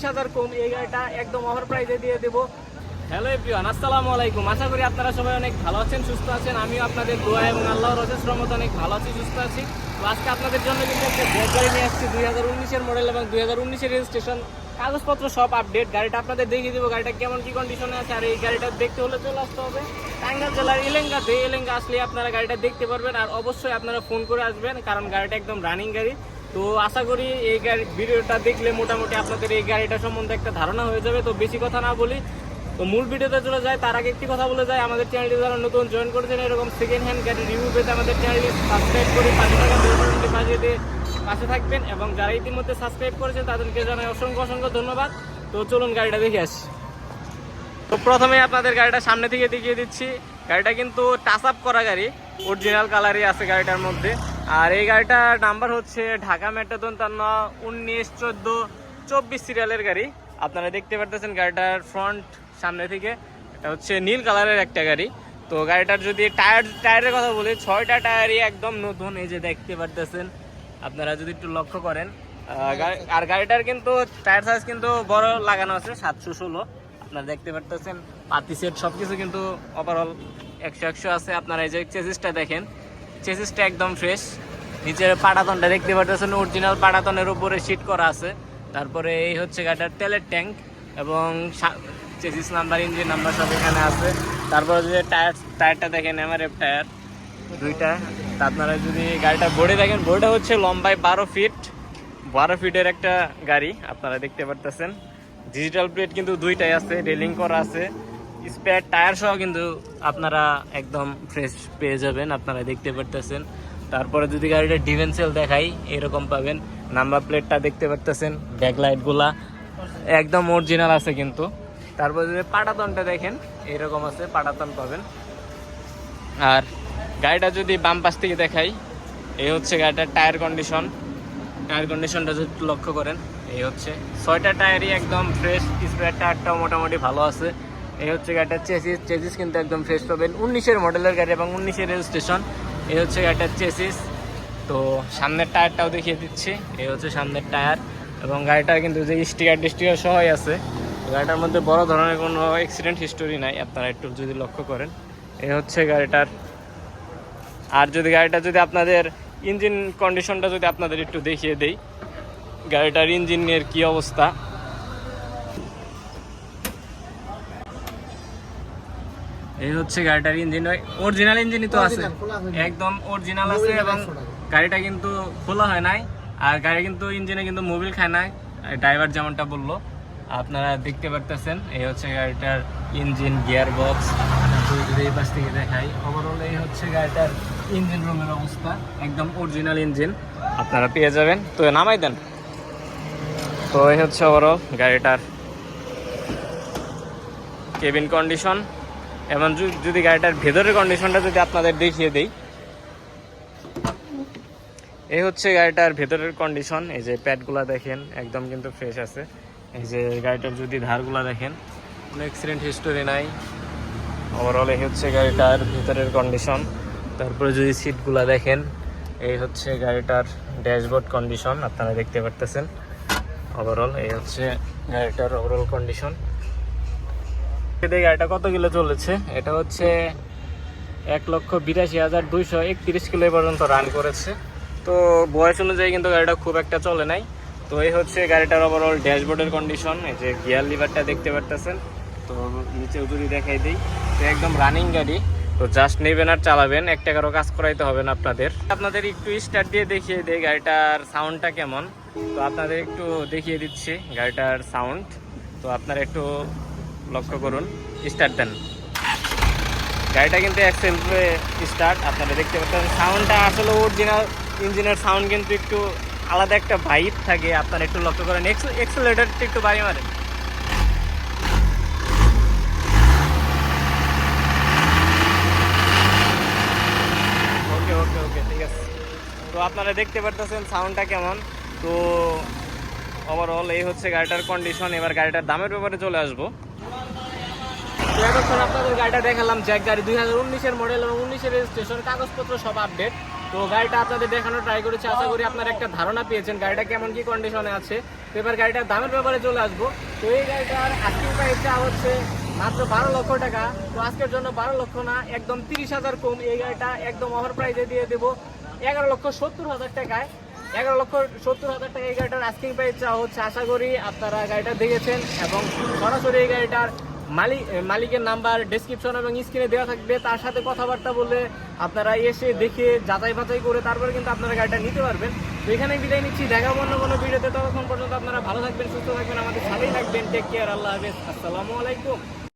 বিশ হাজার কম, এই গাড়িটা একদম অফার প্রাইসে দিয়ে দেবো। হ্যালো এভরিওয়ান, আসসালামু আলাইকুম। আশা করি আপনারা সবাই অনেক ভালো আছেন, সুস্থ আছেন। আমিও আপনাদের দোয়া এবং আল্লাহ রজেশ রহমত অনেক ভালো আছি, সুস্থ আছি। তো আজকে আপনাদের জন্য কিন্তু একটা ব্যাগ গাড়ি নিয়ে আসছি, দুই হাজার উনিশের মডেল এবং দুই হাজার উনিশের রেজিস্ট্রেশন কাগজপত্র সব আপডেট গাড়িটা আপনাদের দেখিয়ে দেবো, গাড়িটা কেমন, কি কন্ডিশনে আছে, আর এই গাড়িটা দেখতে হলে চলে আসতে হবে। টাঙ্গাইল জেলার এলেঙ্গা এলেঙ্গাতে এলেঙ্গা আসলে আপনারা গাড়িটা দেখতে পারবেন, আর অবশ্যই আপনারা ফোন করে আসবেন, কারণ গাড়িটা একদম রানিং গাড়ি। তো আশা করি এই গাড়ি ভিডিওটা দেখলে মোটামুটি আপনাদের এই গাড়িটা সম্বন্ধে একটা ধারণা হয়ে যাবে। তো বেশি কথা না বলি, তো মূল ভিডিওতে চলে যায় তার আগে একটি কথা বলে যায় আমাদের চ্যানেলটি যারা নতুন জয়েন করেছেন, এরকম সেকেন্ড হ্যান্ড গাড়ি রিভিউ পেতে আমাদের চ্যানেলটি সাবস্ক্রাইব করে পাশে বাটনটি বাজিয়ে দিয়ে পাশে থাকবেন এবং যারা ইতিমধ্যে সাবস্ক্রাইব করেছেন, তাদেরকে জানাই অসংখ্য অসংখ্য ধন্যবাদ। তো চলুন গাড়িটা দেখে আসি। তো প্রথমে আপনাদের গাড়িটা সামনে থেকে দেখিয়ে দিচ্ছি। গাড়িটা কিন্তু টাচ আপ করা গাড়ি অরিজিনাল কালারই আছে গাড়িটার মধ্যে। আর এই গাড়িটার নাম্বার হচ্ছে ঢাকা মেট্রোদন তার উনিশ চোদ্দ চব্বিশ সিরিয়ালের গাড়ি। আপনারা দেখতে পারতেছেন গাড়িটার ফ্রন্ট সামনে থেকে। এটা হচ্ছে নীল কালারের একটা গাড়ি। তো গাড়িটার যদি টায়ার টায়ারের কথা বলি, ছয়টা টায়ারই একদম নতুন, এই যে দেখতে পারতেছেন। আপনারা যদি একটু লক্ষ্য করেন আর গাড়িটার কিন্তু টায়ার সাইজ কিন্তু বড় লাগানো আছে, সাতশো ষোলো। আপনারা দেখতে পারতেছেন, পাতি সেট সব কিছু কিন্তু ওভারঅল একশো একশো আছে। আপনারা এই যে চেসিসটা দেখেন চেসিসটা একদম ফ্রেশ নিচের পাটাতনটা দেখতে পারতেছেন অরিজিনাল পাটাতনের উপরে শীট করা আছে। তারপরে এই হচ্ছে গাড়িটার তেলের ট্যাঙ্ক এবং চেসিস নাম্বার ইঞ্জিন নাম্বার সব এখানে আছে। তারপরে যে টায়ার টায়ারটা দেখেন এমআরএফ টায়ার দুইটা। তা আপনারা যদি গাড়িটা বোর্ডে দেখেন বোর্ডে হচ্ছে লম্বায় বারো ফিট বারো ফিটের একটা গাড়ি, আপনারা দেখতে পারতেছেন। ডিজিটাল প্লেট কিন্তু দুইটাই আছে রেলিং করা আছে। স্পেয়ার টায়ার সহ কিন্তু আপনারা একদম ফ্রেশ পেয়ে যাবেন আপনারা দেখতে পারতেছেন। তারপরে যদি গাড়িটা ডিভেন্সেল দেখাই, এরকম পাবেন। নাম্বার প্লেটটা দেখতে পারতেছেন ব্যাকলাইটগুলা একদম অরিজিনাল আছে কিন্তু। তারপরে যদি পাটাতনটা দেখেন, এরকম আছে, পাটাতন পাবেন। আর গাড়িটা যদি বাম পাশ থেকে দেখাই, এই হচ্ছে গাড়িটার টায়ার কন্ডিশন টায়ার কন্ডিশনটা যদি লক্ষ্য করেন, এই হচ্ছে। ছয়টা টায়ারই একদম ফ্রেশ স্পেয়ার টায়ারটাও মোটামুটি ভালো আছে। এই হচ্ছে গাড়িটার চেসিস চেসিস কিন্তু একদম ফ্রেশ পাবেন। উনিশের মডেলের গাড়ি এবং উনিশের রেজিস্ট্রেশন এই হচ্ছে গাড়িটার চেসিস তো সামনের টায়ারটাও দেখিয়ে দিচ্ছি। এই হচ্ছে সামনের টায়ার এবং গাড়িটার কিন্তু যে স্টিকার টিস্টিকার সহই আছে। গাড়িটার মধ্যে বড় ধরনের কোনো অ্যাক্সিডেন্ট হিস্টোরি নাই। আপনারা একটু যদি লক্ষ্য করেন, এই হচ্ছে গাড়িটার। আর যদি গাড়িটা যদি আপনাদের ইঞ্জিন কন্ডিশনটা যদি আপনাদের একটু দেখিয়ে দেই, গাড়িটার ইঞ্জিনের কি অবস্থা? এই হচ্ছে গাড়িটার ইঞ্জিন। অরিজিনাল ইঞ্জিনই তো আছে। একদম অরিজিনাল আছে এবং গাড়িটা কিন্তু খোলা হয় নাই। আর গাড়ি কিন্তু ইঞ্জিনে কিন্তু মোবিল খায় নাই। ড্রাইভার যেমনটা বলল আপনারা দেখতে পারতেছেন এই হচ্ছে গাড়িটার ইঞ্জিন গিয়ার বক্স যদি এই পাশ থেকে দেখাই। ওভারঅল এই হচ্ছে গাড়িটার ইঞ্জিন রুমের অবস্থা। একদম অরিজিনাল ইঞ্জিন। আপনারা পেয়ে যাবেন। তো নামাই দেন। তো এই হচ্ছে ওভারঅল গাড়িটার কেবিন কন্ডিশন এবং যদি গাড়িটার ভেতরের কন্ডিশনটা যদি আপনাদের দেখিয়ে দেই। এই হচ্ছে গাড়িটার ভেতরের কন্ডিশন এই যে প্যাডগুলা দেখেন, একদম কিন্তু ফ্রেশ আছে। এই যে গাড়িটার যদি ধারগুলা দেখেন, কোনো অ্যাক্সিডেন্ট হিস্টোরি নাই। ওভারঅল এই হচ্ছে গাড়িটার ভেতরের কন্ডিশন তারপরে যদি সিটগুলা দেখেন, এই হচ্ছে গাড়িটার ড্যাশবোর্ড কন্ডিশন আপনারা দেখতে পারতেছেন। ওভারঅল এই হচ্ছে গাড়িটার ওভারঅল কন্ডিশন এই গাড়িটা কত কিলো চলেছে? এটা হচ্ছে এক লক্ষ বিরাশি হাজার দুইশো একত্রিশ কিলো পর্যন্ত রান করেছে। তো বয়স অনুযায়ী কিন্তু গাড়িটা খুব একটা চলে নাই। তো এই হচ্ছে গাড়িটার ওভারঅল ড্যাশবোর্ডের কন্ডিশন এই যে গিয়ার লিভারটা দেখতে পারতেছেন। তো নিচে যদি দেখাই দিই। তো একদম রানিং গাড়ি। তো জাস্ট নেবেন আর চালাবেন, এক টাকারও কাজ করাইতে হবে না আপনাদের। আপনাদের একটু স্টার্ট দিয়ে দেখিয়ে দিই গাড়িটার সাউন্ডটা কেমন। তো আপনাদের একটু দেখিয়ে দিচ্ছি গাড়িটার সাউন্ড তো আপনারা একটু লক্ষ্য করুন স্টার্ট দেন। গাড়িটা কিন্তু এক্সেলফে স্টার্ট আপনারা দেখতে পাচ্ছেন সাউন্ডটা আসলে অরিজিনাল ইঞ্জিনের সাউন্ড কিন্তু একটু আলাদা একটা ভাইব থাকে, আপনারা একটু লক্ষ্য করেন এক্সেলেটারটা একটু বাড়ি মারেন। ওকে ওকে ওকে ঠিক আছে। তো আপনারা দেখতে পারতেছেন সাউন্ডটা কেমন। তো ওভারঅল এই হচ্ছে গাড়িটার কন্ডিশন এবার গাড়িটার দামের ব্যাপারে চলে আসব। তো এতক্ষণ আপনাদের গাড়িটা দেখালাম জ্যাক গাড়ি দুই হাজার উনিশের মডেল এবং উনিশের রেজিস্ট্রেশন কাগজপত্র সব আপডেট তো গাড়িটা আপনাদের দেখানো ট্রাই করেছি, আশা করি আপনারা একটা ধারণা পেয়েছেন গাড়িটা কেমন, কি কন্ডিশনে আছে। তো এবার গাড়িটার দামের ব্যাপারে চলে আসব। তো এই গাড়িটার আস্কিং প্রাইসটা হচ্ছে মাত্র বারো লক্ষ টাকা। তো আজকের জন্য বারো লক্ষ না, একদম তিরিশ হাজার কম। এই গাড়িটা একদম অফার প্রাইসে দিয়ে দেবো এগারো লক্ষ সত্তর হাজার টাকায়। এগারো লক্ষ সত্তর হাজার টাকা এই গাড়িটার আস্কিং প্রাইস চা হচ্ছে, আশা করি আপনারা গাড়িটা দেখেছেন। এবং সরাসরি এই গাড়িটার মালিক মালিকের নাম্বার ডেসক্রিপশন এবং স্ক্রিনে দেওয়া থাকবে। তার সাথে কথাবার্তা বলে আপনারা এসে দেখে যাচাই বাছাই করে তারপরে কিন্তু আপনারা গাড়িটা নিতে পারবেন। তো এখানে বিদায় নিচ্ছি। দেখা অন্য কোনো ভিডিওতে। ততক্ষণ পর্যন্ত আপনারা ভালো থাকবেন, সুস্থ থাকবেন, আমাদের সাথেই থাকবেন। টেক কেয়ার আল্লাহ হাফেজ। আসসালামু আলাইকুম।